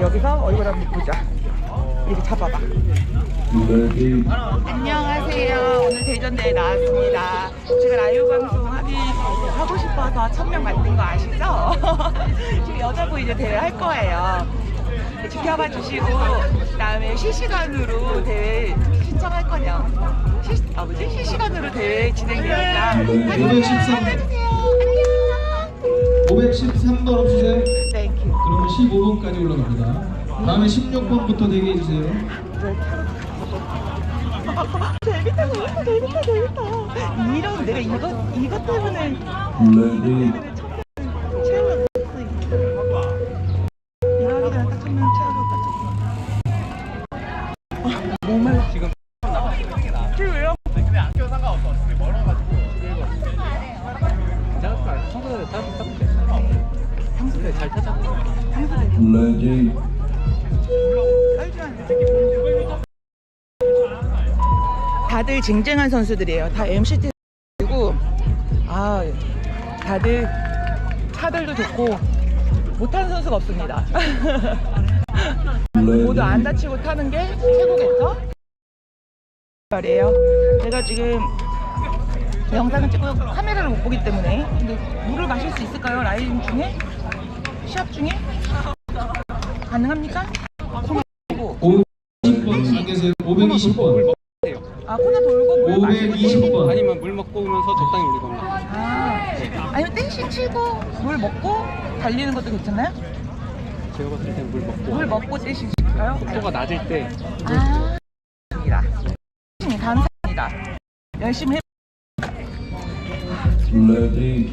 여기서 얼굴 한번 보자. 이렇게 잡아봐. 안녕하세요. 오늘 대전대에 나왔습니다. 제가 라이브 방송 하기 하고 싶어서 천명 만든 거 아시죠? 지금 여자부 이제 대회 할 거예요. 지켜봐 주시고 그다음에 실시간으로 대회 신청할 거냐? 실 아, 뭐지? 실시간으로 대회 진행되니까. 네, 네. 오늘 신청. 해주세요. 안녕. 513번 없으세요? 땡큐. 그러면 15번까지 올라갑니다. 다음에 16번부터 대기해주세요. 재밌다, 재밌다, 재밌다, 재밌다. 이런 내가 이거 이것 때문에 레디 체험을 못했어. 이거 하기 전에 딱 천명 체험을 딱 목말 레디 다들 쟁쟁한 선수들이에요. 다 MCT고 아 다들 차들도 좋고 못하는 선수가 없습니다. 모두 안 다치고 타는 게 최고겠죠? 말이에요. 제가 지금 영상을 찍고 카메라를 못 보기 때문에 근데 물을 마실 수 있을까요? 라이브 중에? 시합 중에? 가능합니까? 고 520번 안 계세요? 520번 아 코너 돌고 물 마시고 520번 아니면 물 먹고 오면서 적당히 올리거나 아, 아니면 땡시 치고 물 먹고 달리는 것도 괜찮나요? 제가 봤을 땐물 먹고 물 먹고 땡시 칠까요? 속도가 낮을 때 아, 입니다. 감사합니다. 열심히 해. 레디